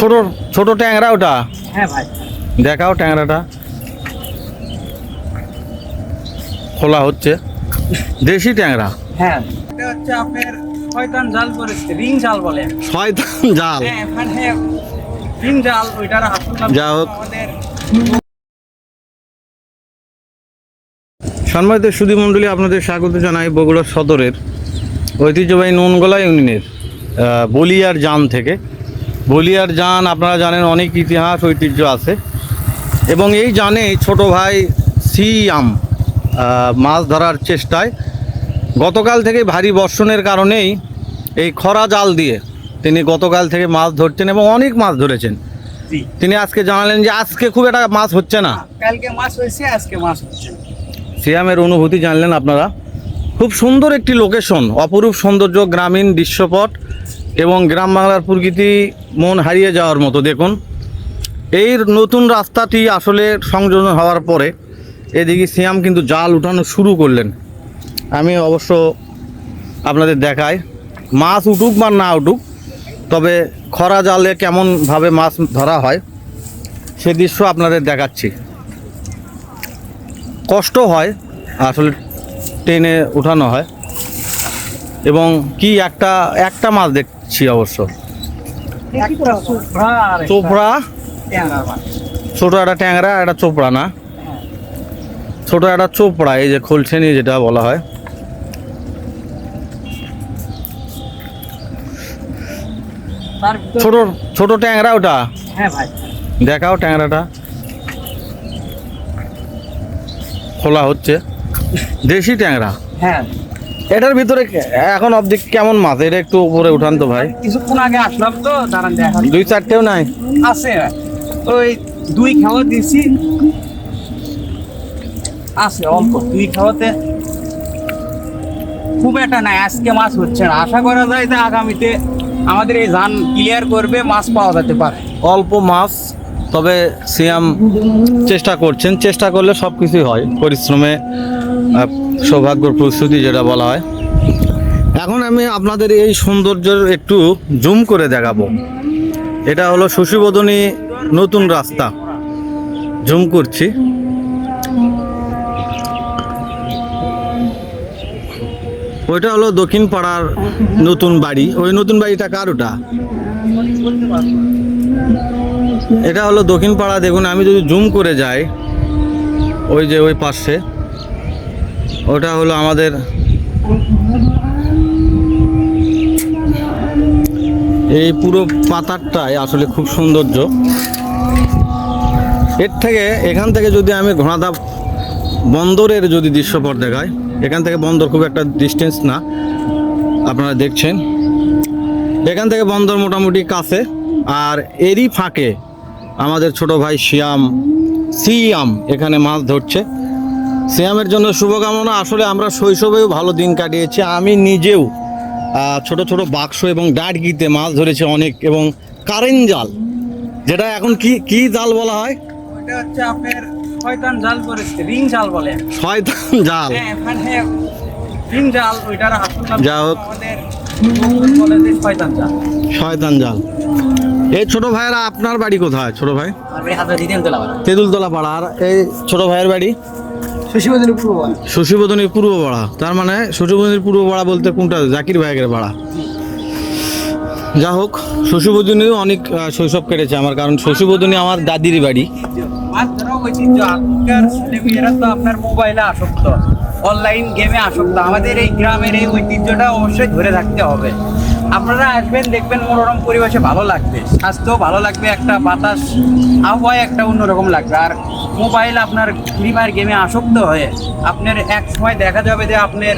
ছোট ছোট ট্যাংরা ওটা? হ্যাঁ ভাই। দেখাও ট্যাংরাটা। খোলা হচ্ছে। দেশি ট্যাংরা? হ্যাঁ। এটা হচ্ছে আপনার শয়তান জাল করেছে রিং জাল বলে। শয়তান জাল? হ্যাঁ মানে রিং জাল ওইটার আসল নাম যা হোক। সম্মানিত সুদী মণ্ডলী আপনাদের স্বাগত জানাই বগুড়া সদরের ঐতিহ্যবাহী নুনগোলা ইউনিয়নের বলিয়ার জান থেকে। বলিয়ার যান আপনারা জানেন অনেক ইতিহাস ঐতিহ্য আছে। এবং এই জানে ছোট ভাই সিয়াম মাছ ধরার চেষ্টায়। গতকাল থেকে ভারী বর্ষণের কারণেই এই খরা জাল দিয়ে তিনি গতকাল থেকে মাছ ধরছেন এবং অনেক মাছ ধরেছেন। তিনি আজকে জানালেন যে আজকে খুব একটা মাছ হচ্ছে না। কালকে মাছ হয়েছে আজকে মাছ হচ্ছে সিয়ামের অনুভূতি জানলেন আপনারা। খুব সুন্দর একটি লোকেশন অপরূপ সৌন্দর্য গ্রামীণ দৃশ্যপট। এবং গ্রাম বাংলার প্রকৃতি মন হারিয়ে যাওয়ার মতো, দেখুন। এই নতুন রাস্তাটি আসলে সংযোজন হওয়ার পরে এদিকে সিয়াম কিন্তু জাল উঠানো শুরু করলেন। আমি অবশ্য আপনাদের দেখাই, মাছ উঠুক বা না উঠুক, তবে খরা জালে কেমনভাবে মাছ ধরা হয় সে দৃশ্য আপনাদের দেখাচ্ছি। কষ্ট হয়, আসলে টেনে উঠানো হয়। এবং কি একটা একটা মাছ দেখছি অবশ্য। চোপড়া? ছোট একটা ট্যাংরা, একটা চোপড়া না? ছোট একটা চোপড়া, এই যে খোলছেনি যেটা বলা হয়। ছোট ছোট ট্যাংরা ওটা? দেখাও ট্যাংরাটা। খোলা হচ্ছে। দেশি ট্যাংরা? হ্যাঁ এটার ভিতরে এখন অবধি কেমন মাছ? এটা একটু উপরে উঠান তো ভাই। কিছুক্ষণ আগে আসলাম তো দাঁড়ান দেখা দুই চারটেও নাই। আছে। ওই দুই খাওয়া দিছি। আছে অল্প। দুই খাওয়াতে খুব একটা নাই আজকে মাছ হচ্ছে না। আশা করা যায় যে আগামীতে আমাদের এই ধান ক্লিয়ার করবে মাছ পাওয়া যেতে পারে। অল্প মাছ তবে সিয়াম চেষ্টা করছেন। চেষ্টা করলে সব কিছুই হয় পরিশ্রমে সৌভাগ্যর প্রস্তুতি যেটা বলা হয়। এখন আমি আপনাদের এই সৌন্দর্যের একটু জুম করে দেখাবো। এটা হলো শশীবদনী নতুন রাস্তা। জুম করছি। ওইটা হলো দক্ষিণ পাড়ার নতুন বাড়ি। ওই নতুন বাড়িটা কার ওটা? এটা হলো দক্ষিণ পাড়া। দেখুন, আমি যদি জুম করে যাই, ওই যে ওই পাশে। ওটা হলো আমাদের এই পুরো পাতারটাই আসলে খুব সৌন্দর্য। এর থেকে এখান থেকে যদি আমি ঘোড়াদা বন্দরের যদি দৃশ্যপট দেখাই, এখান থেকে বন্দর খুব একটা ডিস্টেন্স না, আপনারা দেখছেন। এখান থেকে বন্দর মোটামুটি কাছে, আর এরই ফাঁকে আমাদের ছোট ভাই শিয়াম, সিয়াম এখানে মাছ ধরছে। সিয়ামের জন্য শুভকামনা। আসলে আমরা শৈশবেও ভালো দিন কাটিয়েছি। আমি নিজেও ছোট ছোট বাক্স এবং ডাটগিতে মাছ ধরেছি অনেক এবং কারেন্ট জাল। যেটা এখন কি কি জাল বলা হয়? হচ্ছে আপনার শয়তান জাল করেছে রিং জাল বলে। শয়তান জাল। হ্যাঁ মানে রিং জাল ওইটার আসল নাম যা হোক। আমাদের শয়তান জাল। শয়তান জাল। এই ছোট ভাইয়েরা আপনার বাড়ি কোথায় ছোট ভাই? তেঁতুলতলা পাড়া। আর এই ছোট ভাইয়ের বাড়ি? শশীবদনী পূর্ব শশীবদনীর পূর্ব পাড়া। তার মানে শশীবদনীর পূর্ব পাড়া বলতে কোনটা? জাকির ভাইয়ের পাড়া। যা হোক শশীবদনীও অনেক শৈশব কেটেছে আমার কারণ শশীবদনী আমার দাদির বাড়ি। আপনার মোবাইলে আসক্ত অনলাইন গেমে আসক্ত। আমাদের এই গ্রামের এই ঐতিহ্যটা অবশ্যই ধরে রাখতে হবে। আপনারা আসবেন, দেখবেন মনোরম পরিবেশে ভালো লাগবে, স্বাস্থ্যও ভালো লাগবে, একটা বাতাস আবহাওয়া একটা অন্যরকম লাগবে। আর মোবাইল আপনার ফ্রি ফায়ার গেমে আসক্ত হয়ে আপনার এক সময় দেখা যাবে যে আপনার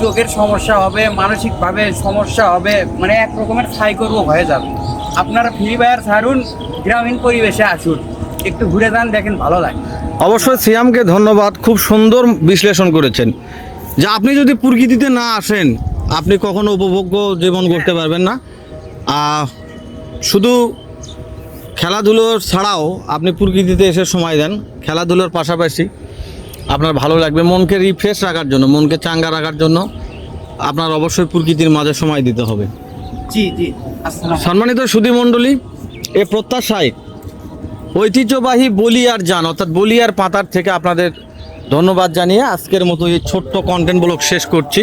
চোখের সমস্যা হবে, মানসিকভাবে সমস্যা হবে মানে এক রকমের সাইকো রোগ হয়ে যাবে। আপনারা ফ্রি ফায়ার ছাড়ুন, গ্রামীণ পরিবেশে আসুন, একটু ঘুরে যান, দেখেন ভালো লাগে। অবশ্যই সিয়ামকে ধন্যবাদ, খুব সুন্দর বিশ্লেষণ করেছেন। যে আপনি যদি প্রকৃতিতে না আসেন আপনি কখনো উপভোগ্য জীবন করতে পারবেন না। শুধু খেলাধুলো ছাড়াও আপনি প্রকৃতিতে এসে সময় দেন। খেলাধুলোর পাশাপাশি আপনার ভালো লাগবে মনকে রিফ্রেশ রাখার জন্য মনকে চাঙ্গা রাখার জন্য আপনার অবশ্যই প্রকৃতির মাঝে সময় দিতে হবে। জি জি সম্মানিত সুধী মণ্ডলী এ প্রত্যাশায় ঐতিহ্যবাহী বলিয়ার যান অর্থাৎ বলিয়ার পাতার থেকে আপনাদের ধন্যবাদ জানিয়ে আজকের মতো এই ছোট্ট কন্টেন্ট ব্লগ শেষ করছি।